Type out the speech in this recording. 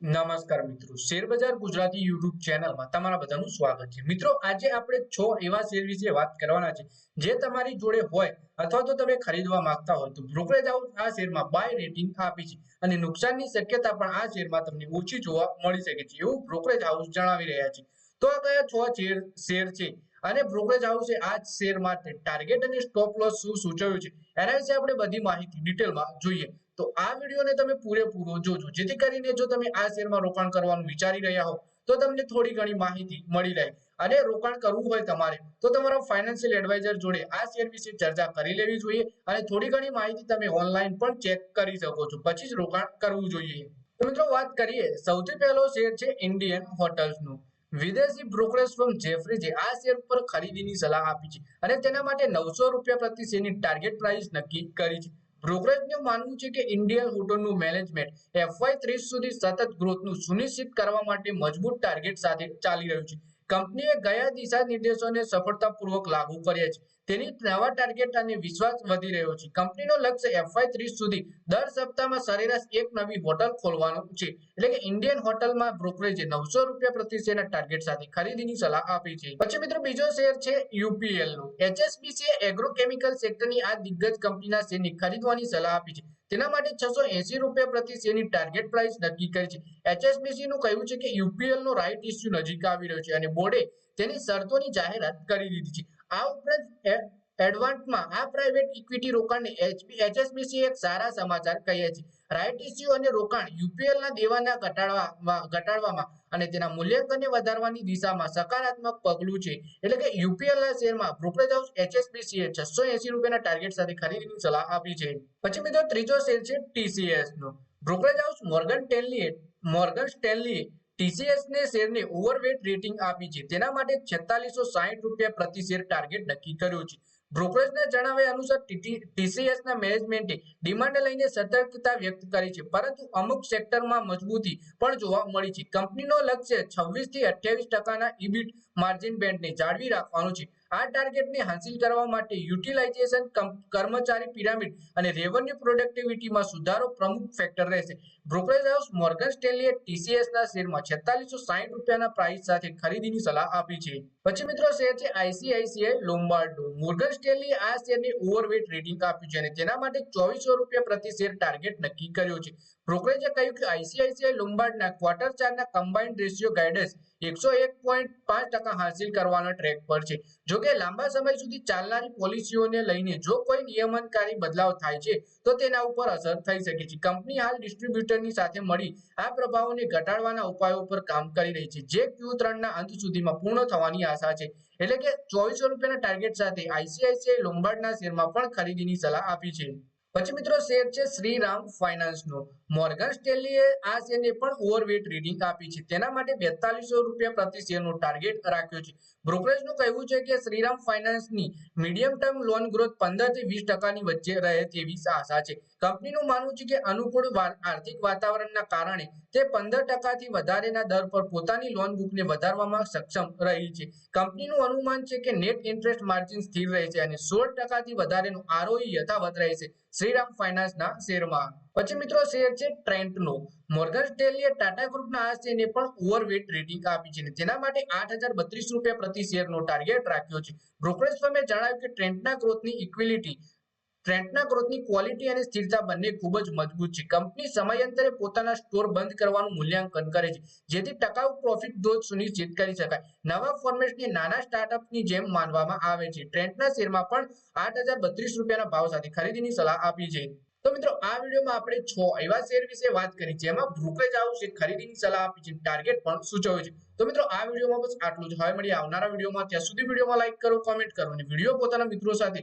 નમસ્કાર મિત્રો. શેરબજાર ગુજરાતી યુટ્યુબ ચેનલમાં તમારા બધાનું સ્વાગત છે. મિત્રો, આજે આપણે છ એવા શેર વિશે વાત કરવાના છે, જે તમારી જોડે હોય અથવા તો તમે ખરીદવા માંગતા હોય તો બ્રોકરેજ હાઉસ આ શેરમાં બાય રેટિંગ આપી છે અને નુકસાનની શક્યતા પણ આ શેરમાં તમને ઓછી જોવા મળી શકે છે એવું બ્રોકરેજ હાઉસ જણાવી રહ્યા છે. તો આ કયા છ શેર શેર છે? અને બ્રોકરેજ હાઉસે આ શેર માટે ટાર્ગેટ અને સ્ટોપ લોસ શું સૂચવ્યું છે? એના વિશે આપણે બધી માહિતી ડિટેલમાં જોઈએ. તો આ વિડીયોને તમે પૂરેપૂરો જોજો. જેથી કરીને જો તમે આ શેરમાં રોકાણ કરવાનું વિચારી રહ્યા હો તો તમને થોડી ઘણી માહિતી મળી રહે. અને રોકાણ કરવું હોય તમારે, તો તમારા ફાઇનાન્શિયલ એડવાઇઝર જોડે આ શેર વિશે ચર્ચા કરી લેવી જોઈએ અને થોડી ઘણી માહિતી તમે ઓનલાઈન પણ ચેક કરી શકો છો. પછી જ રોકાણ કરવું જોઈએ. તો મિત્રો વાત કરીએ. સૌથી પહેલો શેર છે ઇન્ડિયન હોટલ્સનો વિદેશી બ્રોકરેજ ફર્મ જેફરીજે આ શેર પર ખરીદીની સલાહ આપી છે અને તેના માટે નવસો રૂપિયા પ્રતિ શેરની ટાર્ગેટ પ્રાઇસ નક્કી કરી છે. બ્રોકરેજનું માનવું છે કે ઇન્ડિયન હોટલનું મેનેજમેન્ટ એફવાય ત્રીસ સુધી સતત ગ્રોથનું સુનિશ્ચિત કરવા માટે મજબૂત ટાર્ગેટ સાથે ચાલી રહ્યું છે. કંપનીએ ગયા દિશા નિર્દેશોને સફળતાપૂર્વક લાગુ કર્યા છે. તેની નવા ટાર્ગેટ અને વિશ્વાસ વધી રહ્યો છે. કંપનીનો લક્ષ્ય એફવાય ત્રીસ સુધી દર સપ્તાહમાં સરેરાશ એક નવી હોટલ ખોલવાનું છે. એટલે કે ઇન્ડિયન હોટલમાં બ્રોકરેજે નવસો રૂપિયા પ્રતિ શેરના ટાર્ગેટ સાથે ખરીદીની સલાહ આપી છે. પછી મિત્રો બીજો શેર છે યુપીએલ નો. એચએસબીસી એગ્રોકેમિકલ સેક્ટરની આ દિગ્ગજ કંપનીના શેરની ખરીદવાની સલાહ આપી છે. તેના માટે છસો એસી રૂપિયા પ્રતિ શેરની ટાર્ગેટ પ્રાઇસ નક્કી કરી છે. એચએસબીસી નું કહ્યું છે કે યુપીએલ નો રાઇટ ઇસ્યુ નજીક આવી રહ્યો છે અને બોર્ડે તેની શરતોની જાહેરાત કરી દીધી છે. આ ઉપરાંત એડવાન્સમાં આ પ્રાઇવેટ ઇક્વિટી રોકાણને એચએસબીસી એક સારા સમાચાર કહીએ છીએ રાઇટ ઇસ્યુ અને રોકાણ યુપીએલના દેવાના ઘટાડવામાં ઘટાડવામાં અને તેના મૂલ્યાંકનને વધારવાની દિશામાં સકારાત્મક પગલું છે. એટલે કે યુપીએલ ના શેરમાં બ્રોકરેજ હાઉસ એચએસબીસીએ છસો એસી રૂપિયાના ટાર્ગેટ સાથે ખરીદીની સલાહ આપી છે. પછી મિત્રો ત્રીજો શેર છે ટીસીએસ નો. બ્રોકરેજ હાઉસ મોર્ગન ટેનલીએ મોર્ગન સ્ટેનલીએ ટીસીએસ ને શેરને ઓવરવેટ રેટિંગ આપી છે. તેના માટે છેતાલીસો સાહીઠ રૂપિયા પ્રતિ શેર ટાર્ગેટ નક્કી કર્યો છે. બ્રોકરેજના જણાવ્યા અનુસાર ટીસીએસના મેનેજમેન્ટે ડિમાન્ડ લઈને સતર્કતા વ્યક્ત કરી છે. પરંતુ અમુક સેક્ટરમાં મજબૂતી પણ જોવા મળી છે. કંપનીનો લક્ષ્ય છવ્વીસથી અઠ્યાવીસ ટકાના ઇબિટ માર્જિન બેન્ડને જાળવી રાખવાનું છે. આ ટાર્ગેટને હાંસિલ કરવા માટે યુટિલાઇઝેશન કર્મચારી પિરામિડ અને રેવન્યુ પ્રોડક્ટિવિટીમાં સુધારો પ્રમુખ ફેક્ટર રહેશે. બ્રોકરેજ હાઉસ મોર્ગન સ્ટેનલીએ ટીસીએસના શેરમાં છેતાલીસો સાહીઠ રૂપિયાના પ્રાઇસ સાથે ખરીદીની સલાહ આપી છે. પછી મિત્રો શેર છે આઈસીઆઈસીઆઈ લોમ્બાર્ડો મોર્ગન સ્ટેનલીએ આ શેરને ઓવરવેટ રેટિંગ આપ્યું છે અને તેના માટે ચોવીસો રૂપિયા પ્રતિ શેર ટાર્ગેટ નક્કી કર્યો છે. બ્રોકરેજે કહ્યું કે આઈસીઆઈસીઆઈ લોમ્બાર્ડના ક્વાર્ટર ચારના કમ્બાઇન્ડ રેશિયો ગાઈડન્સ એકસો એક પોઈન્ટ પાંચ ટકા હાંસિલ કરવાના ટ્રેક પર છે. જો લાંબા સમય સુધી ચાલનારી પોલિસીઓને લઈને જો કોઈ નિયમનકારી બદલાવ થાય છે, તો તેના ઉપર અસર થઈ શકે છે. કંપની હાલ ડિસ્ટ્રીબ્યુટરની સાથે મળી આ પ્રભાવોને ઘટાડવાના ઉપાયો પર કામ કરી રહી છે. જે ક્યુ ત્રણના અંત સુધીમાં પૂર્ણ થવાની આશા છે. એટલે કે ચોવીસો રૂપિયાના ટાર્ગેટ સાથે આઈસીઆઈસીઆઈ લોમ્બાર્ડના શેરમાં પણ ખરીદીની સલાહ આપી છે. પછી મિત્રો શેર છે શ્રીરામ ફાઇનાન્સ નો. મોર્ગન સ્ટેલીએ આ શેરને પણ ઓવરવેટ રીડિંગ આપી છે. તેના માટે બેતાલીસો રૂપિયા પ્રતિ શેરનો ટાર્ગેટ રાખ્યો છે. બ્રોકરેજનું કહેવું છે કે શ્રીરામ ફાઇનાન્સની મીડિયમ ટર્મ લોન ગ્રોથ પંદરથી વીસ ટકાની વચ્ચે રહે તેવી આશા છે. કંપનીનું માનવું છે કે અનુકૂળ આર્થિક વાતાવરણના કારણે તે પંદર ટકાથી વધારેના દર પર પોતાની લોન બુકને વધારવામાં સક્ષમ રહી છે. કંપનીનું અનુમાન છે કે નેટ ઇન્ટરેસ્ટ માર્જિન સ્થિર રહેશે અને સોળ ટકાથી વધારેનું આરઓઈ યથાવત રહેશે શ્રીરામ ફાઇનાન્સના શેરમાં પછી મિત્રો શેર છે ટ્રેન્ટનો મોર્ગન સ્ટેલીએ ટાટા ગ્રુપના આ શેરને પણ ઓવરવેટ રેટિંગ આપી છે જેના માટે આઠ હજાર બત્રીસ રૂપિયા પ્રતિ શેરનો ટાર્ગેટ રાખ્યો છે. બ્રોકરેજ ફર્મે જણાવ્યું કે ટ્રેન્ટના ગ્રોથની ઇક્વિલિટી ટ્રેન્ડના ગ્રોથની ક્વોલિટી અને સ્થિરતા બંને ખૂબ જ મજબૂત છે. કંપની સમયાંતરે પોતાના સ્ટોર બંધ કરવાનું મૂલ્યાંકન કરે છે. જેથી ટકાઉ પ્રોફિટ ગ્રોથ સુનિશ્ચિત કરી શકાય. નવા ફોર્મેટને નાના સ્ટાર્ટઅપની જેમ માનવામાં આવે છે. ટ્રેન્ડના શેરમાં પણ આઠ રૂપિયાના ભાવ સાથે ખરીદીની સલાહ આપી છે. તો મિત્રો, આ વિડીયોમાં આપણે છ એવા શેર વિશે વાત કરી, જેમાં બ્રોકરેજ હાઉસે ખરીદીની સલાહ આપી છે. ટાર્ગેટ પણ સૂચવ્યું છે. તો મિત્રો, આ વિડીયોમાં બસ આટલું જ. હવે મળીએ આવનારા વિડીયોમાં. ત્યાં સુધી વિડીયોમાં લાઈક કરો કોમેન્ટ કરો અને વીડિયો પોતાના મિત્રો સાથે